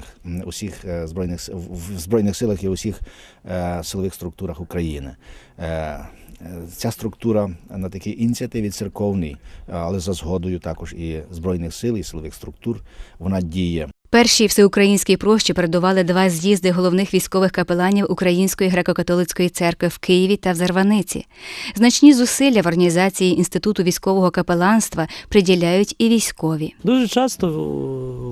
збройних усіх е, збройних в збройних силах і усіх е, силових структурах України. Е, Ця структура на такій ініціативі церковній, але за згодою також і збройних сил і силових структур, вона діє. Першій всеукраїнській прощі передували два з'їзди головних військових капеланів Української греко-католицької церкви в Києві та в Зарваниці. Значні зусилля в організації інституту військового капеланства приділяють і військові. Дуже часто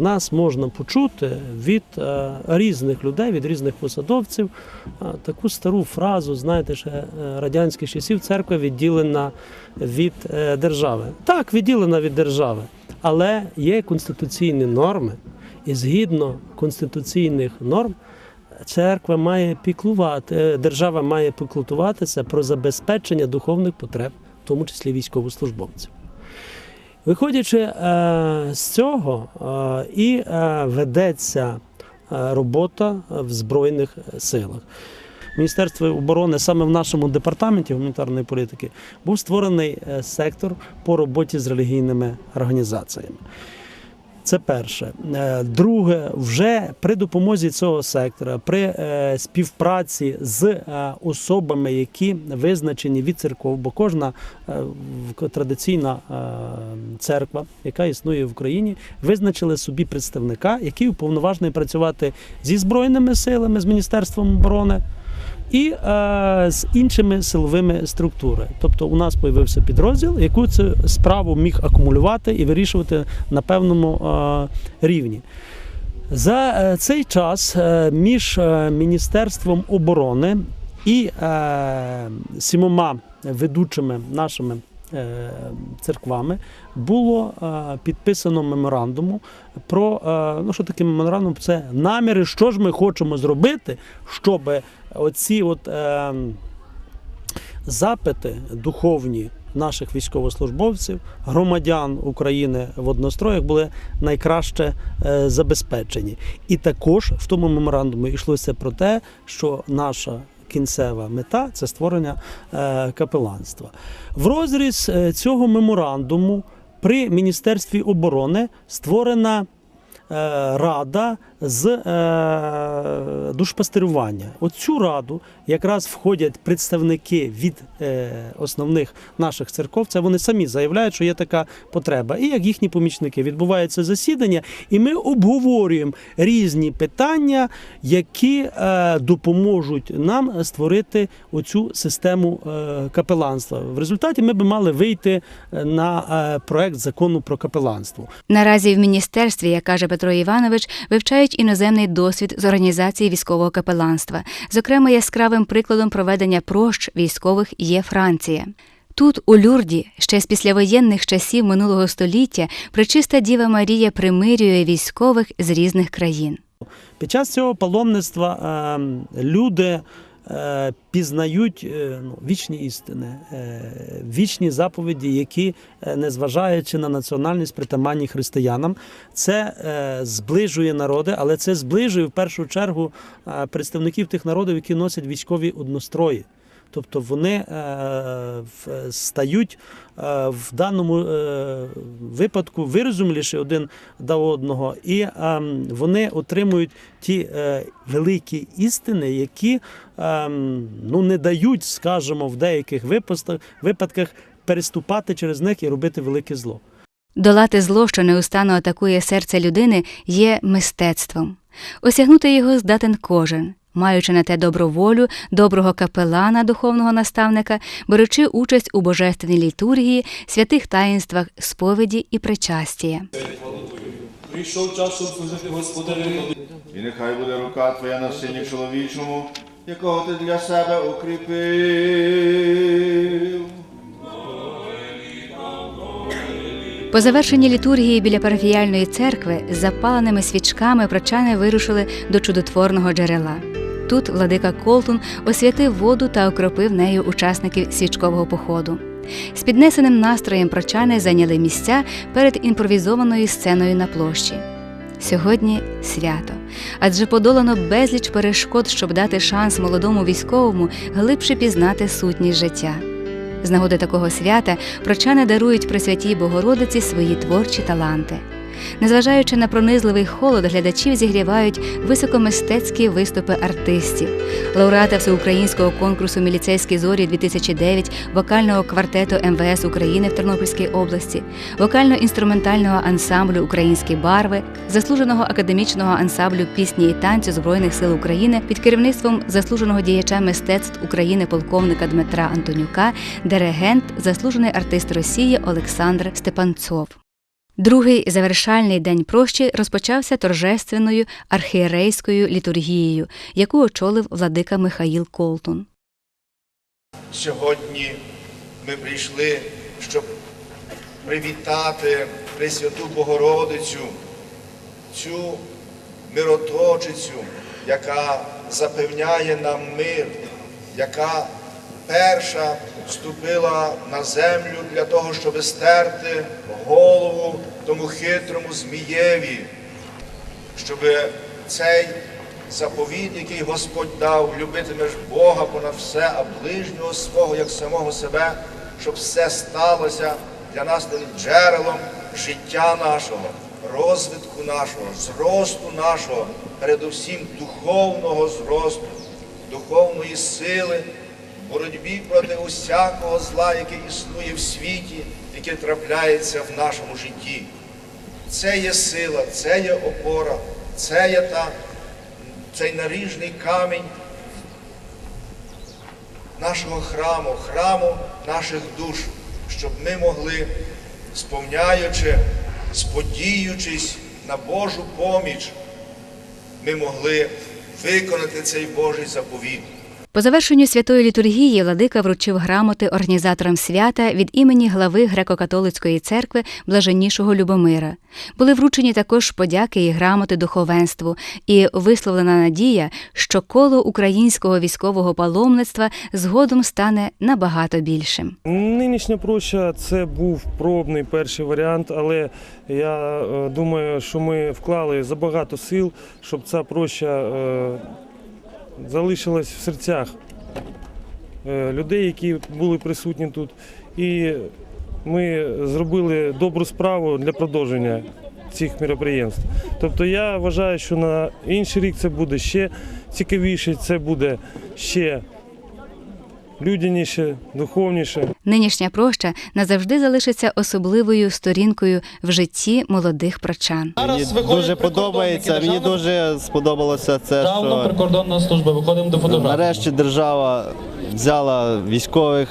нас можна почути від е, різних людей, від різних посадовців е, таку стару фразу, знаєте, ще е, радянських часів церква відділена від держави. Так, відділена від держави, але є конституційні норми, і згідно конституційних норм. Церква має піклувати, держава має піклуватися про забезпечення духовних потреб, в тому числі військовослужбовців. Виходячи е, з цього, е, і е, ведеться робота в Збройних силах. Міністерство оборони саме в нашому департаменті гуманітарної політики був створений сектор по роботі з релігійними організаціями. Це перше. Е, Друге, вже при допомозі цього сектора, при е, співпраці з е, особами, які визначені від церков, бо кожна традиційна церква, яка існує в Україні, визначили собі представника, який уповноважений працювати зі збройними силами, з Міністерством оборони. І е, з іншими силовими структурами. Тобто у нас з'явився підрозділ, яку цю справу міг акумулювати і вирішувати на певному е, рівні. За е, цей час е, між е, Міністерством оборони і е, сімома ведучими нашими церквами було е, підписано меморандуму про е, ну що таке меморандум? Це наміри, що ж ми хочемо зробити, щоб оці от е, запити духовні наших військовослужбовців, громадян України в одностроях були найкраще е, забезпечені. І також в тому меморандумі йшлося про те, що наша кінцева мета це створення е, капеланства. В розріз е, цього меморандуму при Міністерстві оборони створена е, рада з е, душпастерування. От цю раду якраз входять представники від е, основних наших церков. Це вони самі заявляють, що є така потреба. І як їхні помічники відбувається засідання, і ми обговорюємо різні питання, які е, допоможуть нам створити оцю систему е, капеланства. В результаті ми би мали вийти е, на е, проект закону про капеланство. Наразі в міністерстві, як каже Петро Іванович, вивчають іноземний досвід з організації військового капеланства. Зокрема, яскравим прикладом проведення прощ військових є Франція. Тут, у Люрді, ще з післявоєнних часів минулого століття, причиста Діва Марія примирює військових з різних країн. Під час цього паломництва е, люди пізнають е, ну, вічні істини, е, вічні заповіді, які, е, незважаючи на національність, притаманні християнам, це е, зближує народи, але це зближує в першу чергу е, представників тих народів, які носять військові однострої. Тобто вони е, стають е, в даному е, випадку вирозуміліші один до одного, і е, вони отримують ті великі істини, які е, ну, не дають, скажімо, в деяких випадках переступати через них і робити велике зло. Долати зло, що неустанно атакує серце людини, є мистецтвом. Осягнути його здатен кожен, маючи на те добру волю, доброго капелана, духовного наставника, беручи участь у божественній літургії, святих таїнствах, сповіді і причастія. Прийшов час служити Господеві. І нехай буде рука Твоя на сині чоловічому, якого ти для себе укріпив. По завершенні літургії біля парафіяльної церкви з запаленими свічками прочани вирушили до чудотворного джерела. Тут владика Колтун освятив воду та окропив нею учасників свічкового походу. З піднесеним настроєм прочани зайняли місця перед імпровізованою сценою на площі. Сьогодні свято, адже подолано безліч перешкод, щоб дати шанс молодому військовому глибше пізнати сутність життя. З нагоди такого свята прочани дарують Пресвятій Богородиці свої творчі таланти. Незважаючи на пронизливий холод, глядачів зігрівають високомистецькі виступи артистів. Лауреата всеукраїнського конкурсу Міліцейські зорі 2009 вокального квартету МВС України в Тернопільській області, вокально-інструментального ансамблю Українські барви, заслуженого академічного ансамблю пісні і танцю Збройних сил України під керівництвом заслуженого діяча мистецтв України полковника Дмитра Антонюка, диригент, заслужений артист Росії Олександр Степанцов. Другий завершальний день прощі розпочався торжественною архієрейською літургією, яку очолив владика Михаїл Колтун. Сьогодні ми прийшли, щоб привітати Пресвяту Богородицю, цю мироточицю, яка запевняє нам мир, яка перша ступила на землю для того, щоб стерти голову тому хитрому змієві, щоб цей заповіт, який Господь дав, любитимеш Бога понад все, а ближнього свого, як самого себе, щоб все сталося для нас джерелом життя нашого, розвитку нашого, зросту нашого, передусім духовного зросту, духовної сили, боротьбі проти усякого зла, яке існує в світі, яке трапляється в нашому житті. Це є сила, це є опора, це є та, цей наріжний камінь нашого храму, храму наших душ, щоб ми могли, сповняючи, сподіючись на Божу поміч, ми могли виконати цей Божий заповіт. По завершенню святої літургії владика вручив грамоти організаторам свята від імені глави греко-католицької церкви блаженнішого Любомира. Були вручені також подяки і грамоти духовенству, і висловлена надія, що коло українського військового паломництва згодом стане набагато більшим. Нинішня проща це був пробний перший варіант, але я е, думаю, що ми вклали забагато сил, щоб ця проща залишилась в серцях е, людей, які були присутні тут. І ми зробили добру справу для продовження цих мероприємств. Тобто я вважаю, що на інший рік це буде ще цікавіше, це буде ще людяніше, духовніше. Нинішня проща назавжди залишиться особливою сторінкою в житті молодих прочан. Мені дуже подобається. Мені дуже сподобалося це, що прикордонна служба, виходимо до фотографії. нарешті держава взяла військових,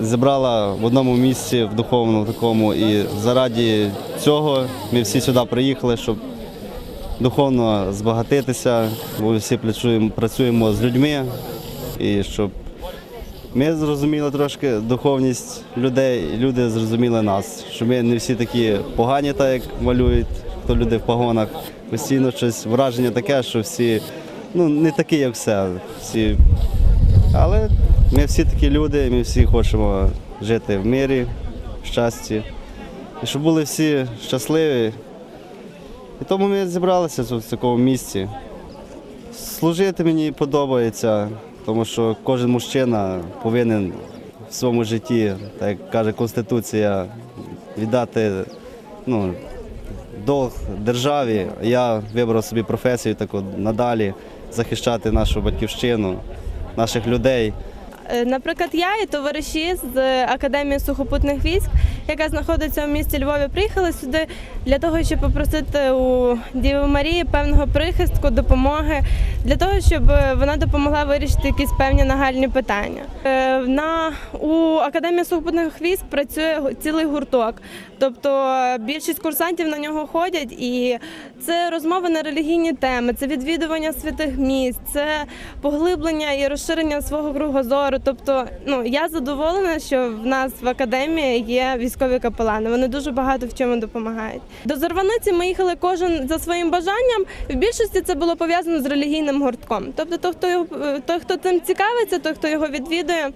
зібрала в одному місці в духовному такому. І заради цього ми всі сюди приїхали, щоб духовно збагатитися, бо всі працюємо, працюємо з людьми і щоб. Ми зрозуміли трошки духовність людей, люди зрозуміли нас, що ми не всі такі погані, так як малюють, то люди в погонах. Постійно щось враження таке, що всі ну, не такі, як все. Всі... Але ми всі такі люди, ми всі хочемо жити в мирі, в щасті. І щоб були всі щасливі. І тому ми зібралися в такому місці. Служити мені подобається, тому що кожен мужчина повинен в своєму житті, так як каже Конституція, віддати ну, долг державі. Я вибрав собі професію таку надалі захищати нашу батьківщину, наших людей. Е, Наприклад, я і товариші з Академії сухопутних військ, яка знаходиться у місті Львові, приїхали сюди для того, щоб попросити у Діви Марії певного прихистку, допомоги, для того, щоб вона допомогла вирішити якісь певні нагальні питання. Е, На у Академії сухопутних військ працює цілий гурток, тобто е, більшість курсантів на нього ходять, і це розмови на релігійні теми, це відвідування святих місць, це поглиблення і розширення свого кругозору. Тобто, ну я задоволена, що в нас в академії є військові капелани. Вони дуже багато в чому допомагають. До Зарваниці ми їхали кожен за своїм бажанням. В більшості це було пов'язано з релігійним гуртком. Тобто, той, хто його е, той, хто цим цікавиться, той, хто його відвідує.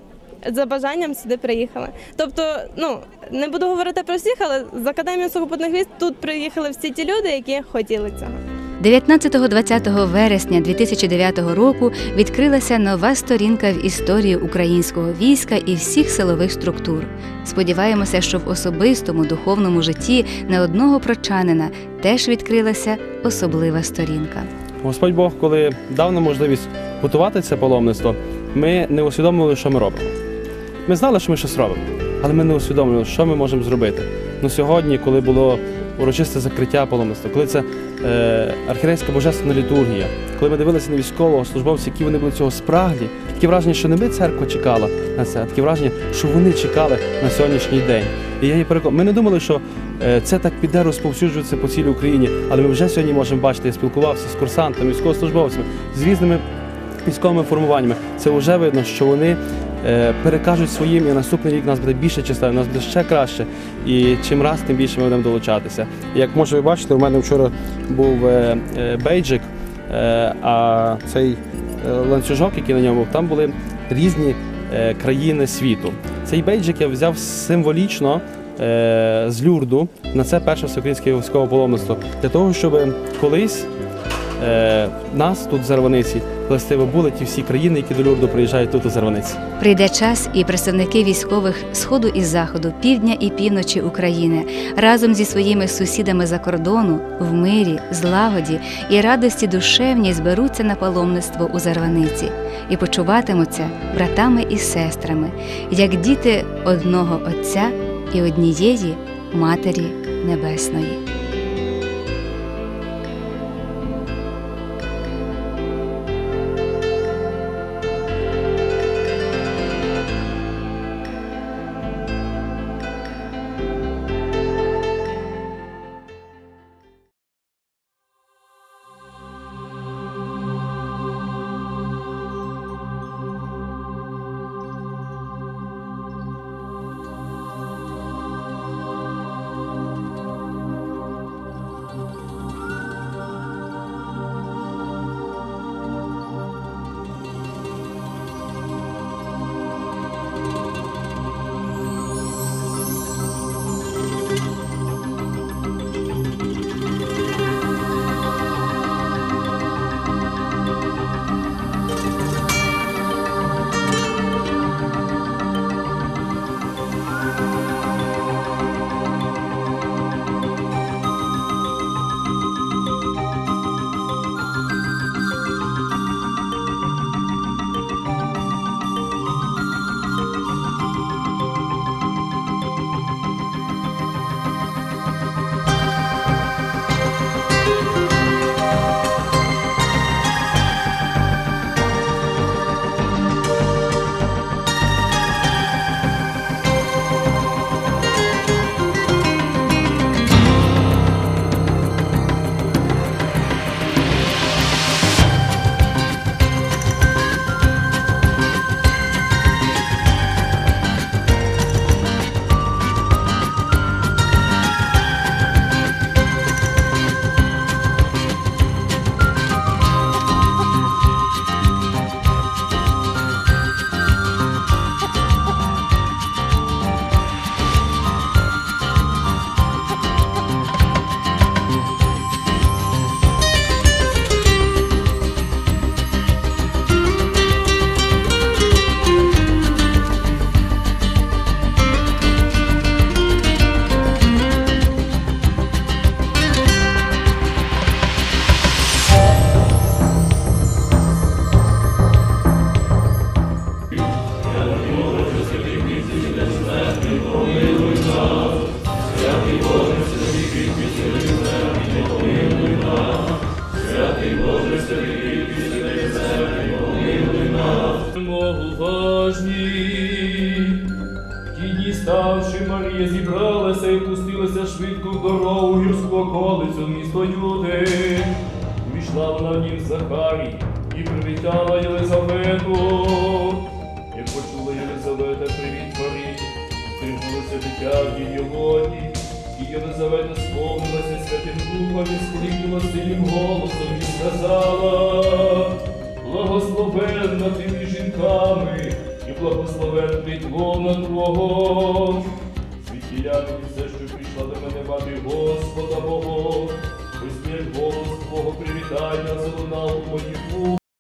За бажанням сюди приїхали. Тобто, ну не буду говорити про всіх, але з академії сухопутних військ тут приїхали всі ті люди, які хотіли цього. 19-20 вересня 2009 року відкрилася нова сторінка в історії українського війська і всіх силових структур. Сподіваємося, що в особистому духовному житті не одного прочанина теж відкрилася особлива сторінка. Господь Бог, коли дав нам можливість готувати це паломництво, ми не усвідомили, що ми робимо. Ми знали, що ми щось робимо, але ми не усвідомлювали, що ми можемо зробити. Ну сьогодні, коли було урочисте закриття паломництва, коли це е, архірейська божественна літургія, коли ми дивилися на військового службовців, які вони були цього спраглі, таке враження, що не ми церква чекала на це, а таке враження, що вони чекали на сьогоднішній день. І я є переконаний, ми не думали, що е, це так піде розповсюджуватися по цілій Україні, але ми вже сьогодні можемо бачити, я спілкувався з курсантами, військовослужбовцями, з різними військовими формуваннями. Це вже видно, що вони перекажуть своїм, і наступний рік нас буде більше числа, нас буде ще краще. І чим раз, тим більше ми будемо долучатися. Як може ви бачите, у мене вчора був е, е, бейджик, е, а цей е, ланцюжок, який на ньому був, там були різні е, країни світу. Цей бейджик я взяв символічно. е, З Люрду на це перше всеукраїнське військове паломництво для того, щоб колись е, нас тут в Зарваниці властиво були ті всі країни, які до Люрду приїжджають тут у Зарваниці. Прийде час, і представники військових сходу і заходу, півдня і півночі України разом зі своїми сусідами за кордону в мирі, злагоді і радості душевній зберуться на паломництво у Зарваниці і почуватимуться братами і сестрами, як діти одного Отця і однієї Матері Небесної. Місто Юди. Війшла вона в дім Захарі і привітала Єлизавету. Як почула Єлизавета привіт Марії, пригнулося дитя в її лоні, і Єлизавета сповнилася святим Духом і скликнула сильним голосом і сказала, благословенна ти між жінками, і благословен плід лона Твого. Звідкіля мені все, що прийшла до мене мати Господа Бога, твого залунав у моїх.